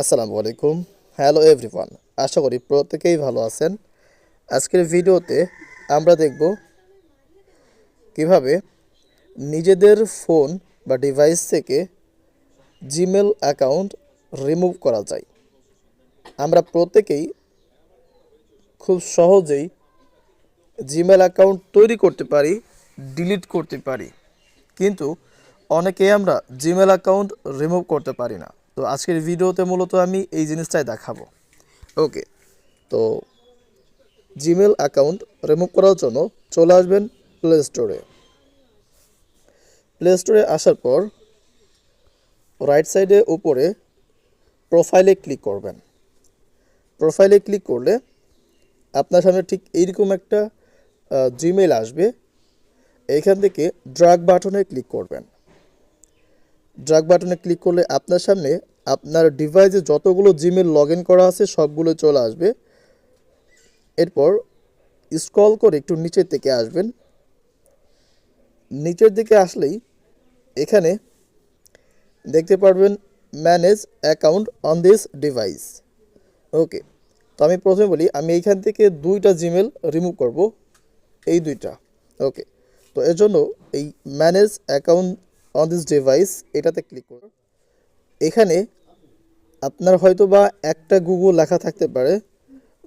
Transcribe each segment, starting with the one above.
আসসালামু আলাইকুম। Hello everyone আশা করি প্রত্যেকেই ভালো আছেন। আজকের ভিডিওতে আমরা দেখব কীভাবে নিজেদের ফোন বা ডিভাইস থেকে জিমেল অ্যাকাউন্ট রিমুভ করা যায়। আমরা প্রত্যেকেই খুব সহজেই জিমেল অ্যাকাউন্ট তৈরি করতে পারি ডিলিট করতে পারি। কিন্তু অনেকেই আমরা জিমেল অ্যাকাউন্ট রিমুভ করতে পারি না। তো আজকের ভিডিওতে মূলত আমি এই জিনিসটাই দেখাবো। ওকে, তো জিমেল অ্যাকাউন্ট রিমুভ করার জন্য চলে আসবেন প্লে স্টোরে। প্লে স্টোরে আসার পর রাইট সাইডে উপরে প্রোফাইলে ক্লিক করবেন। প্রোফাইলে ক্লিক করলে আপনার সামনে ঠিক এইরকম একটা জিমেল আসবে। এখান থেকে ড্রাগ বাটনে ক্লিক করবেন। ড্রাগ বাটনে ক্লিক করলে আপনার সামনে আপনার ডিভাইসে যতগুলো জিমেল লগ করা আছে সবগুলো চলে আসবে। এরপর স্ক্রল করে একটু নিচের দিকে আসবেন। নিচের দিকে আসলেই এখানে দেখতে পারবেন manage account on this device okay তো আমি প্রথমে বলি, আমি এইখান থেকে দুইটা জিমেল রিমুভ করব। এই দুইটা। ওকে তো এর জন্য এই manage account on this device এটাতে ক্লিক করুন। এখানে আপনার হয়তো বা একটা গুগল লেখা থাকতে পারে।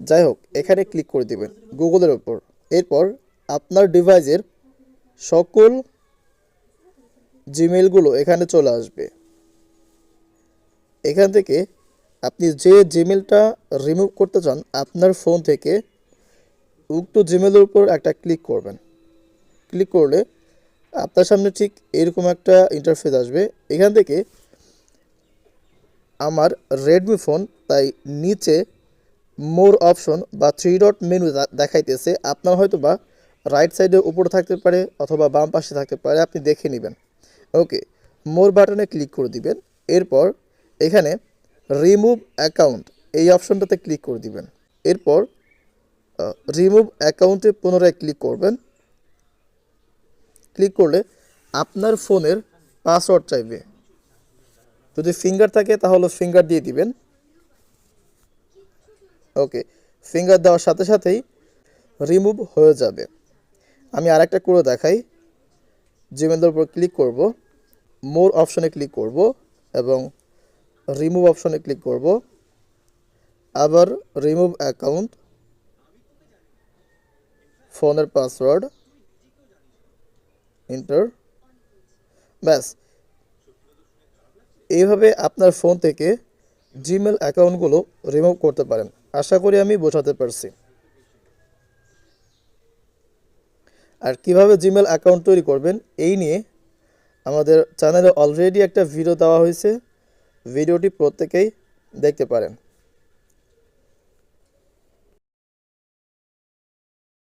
যাই হোক, এখানে ক্লিক করে দিবেন গুগলের ওপর এরপর আপনার ডিভাইসের সকল জিমেলগুলো এখানে চলে আসবে। এখান থেকে আপনি যে জিমেলটা রিমুভ করতে চান, আপনার ফোন থেকে উক্ত জিমেলের উপর একটা ক্লিক করবেন। ক্লিক করলে আপনার সামনে ঠিক এরকম একটা ইন্টারফেস আসবে। এখান থেকে আমার রেডমি ফোন তাই নিচে মোর অপশন বা থ্রি ডট মেনু দেখাইতেছে। আপনার হয়তো বা রাইট সাইডে উপরে থাকতে পারে অথবা বাম পাশে থাকতে পারে, আপনি দেখে নেবেন। ওকে মোর বাটনে ক্লিক করে দিবেন। এরপর এখানে রিমুভ অ্যাকাউন্ট এই অপশনটাতে ক্লিক করে দিবেন। এরপর রিমুভ অ্যাকাউন্টে পুনরায় ক্লিক করবেন। ক্লিক করলে আপনার ফোনের পাসওয়ার্ড চাইবে। যদি ফিঙ্গার থাকে তাহলে ফিঙ্গার দিয়ে দিবেন। ওকে ফিঙ্গার দেওয়ার সাথে সাথেই রিমুভ হয়ে যাবে। আমি আরেকটা করে দেখাই। জিমেলের উপর ক্লিক করব। মোর অপশনে ক্লিক করব এবং রিমুভ অপশনে ক্লিক করব। আবার রিমুভ অ্যাকাউন্ট ফোনের পাসওয়ার্ড ইন্টার ব্যাস। এইভাবে আপনার ফোন থেকে জিমেল অ্যাকাউন্টগুলো রিমুভ করতে পারেন। আশা করি আমি বোঝাতে পারছি। আর কীভাবে জিমেল অ্যাকাউন্ট তৈরি করবেন, এই নিয়ে আমাদের চ্যানেলে অলরেডি একটা ভিডিও দেওয়া হয়েছে। ভিডিওটি প্রত্যেকেই দেখতে পারেন।